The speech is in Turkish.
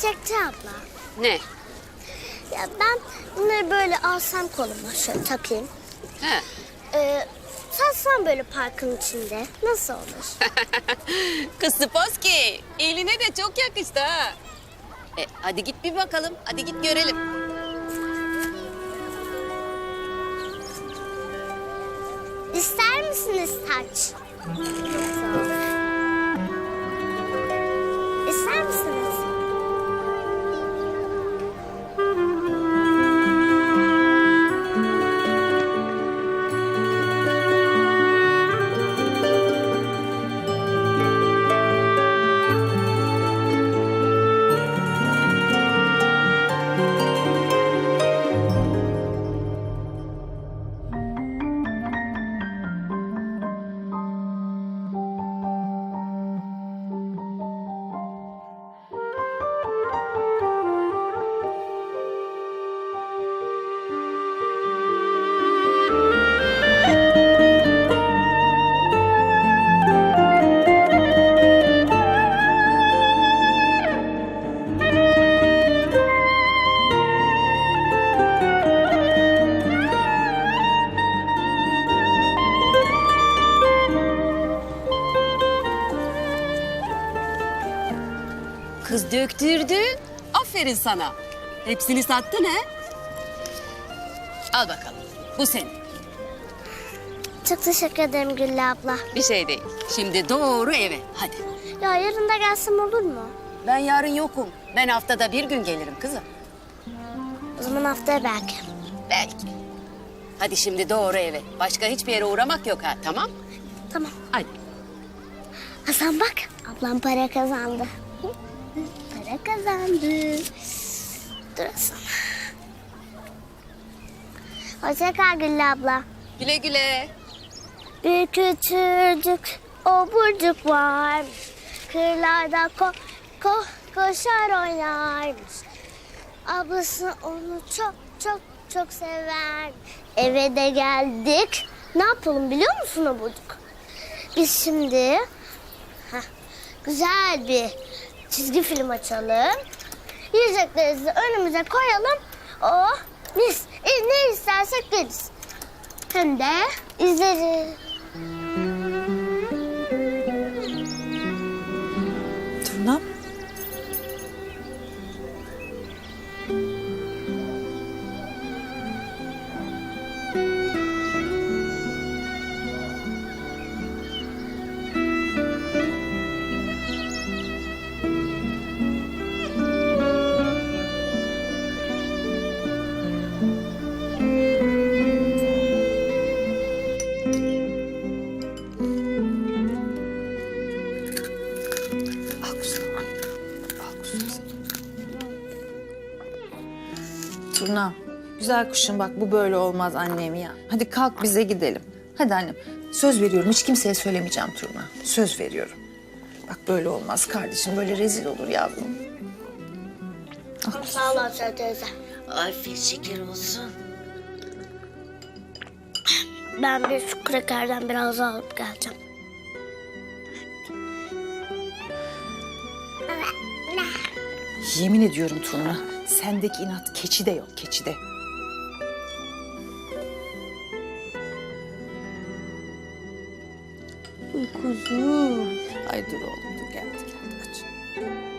Çiçekçi abla. Ne? Ya ben bunları böyle alsam koluma şöyle takayım. Ha. Ee, satsam böyle parkın içinde nasıl olur? Kız Spassky, eline de çok yakıştı ha. E, hadi git bir bakalım, hadi git görelim. İster misiniz taç? Sağ ol. Döktürdün, aferin sana. Hepsini sattın ha? Al bakalım, bu senin. Çok teşekkür ederim Güllü abla. Bir şey değil. Şimdi doğru eve, hadi. Ya yarın da gelsem olur mu? Ben yarın yokum. Ben haftada bir gün gelirim kızım. O zaman haftaya belki. Belki. Hadi şimdi doğru eve. Başka hiçbir yere uğramak yok ha, tamam? Tamam. Hadi. Hasan bak ablam para kazandı. Para kazandı. Dur. Hoşça kal Güllü abla. Güle güle. Bir küçücük oburcuk varmış. Kırlarda ko, ko, koşar oynarmış. Ablası onu çok çok çok sever. Eve de geldik. Ne yapalım biliyor musun oburcuk? Biz şimdi heh, güzel bir çizgi film açalım. Yiyeceklerimizi önümüze koyalım. Oh. E, ne istersek yeriz. Hem de izleriz. Turna. Güzel kuşum bak bu böyle olmaz annem ya. Hadi kalk bize gidelim. Hadi annem. Söz veriyorum hiç kimseye söylemeyeceğim Turna. Söz veriyorum. Bak böyle olmaz kardeşim böyle rezil olur yavrum. Sağ ol Asya teyze. Afiyet şeker olsun. Ben bir şu krekerden biraz alıp geleceğim. Yemin ediyorum Turna. Sendeki inat keçi de yok keçi de. Uy. Ay dur oğlum dur geldi geldi kaç.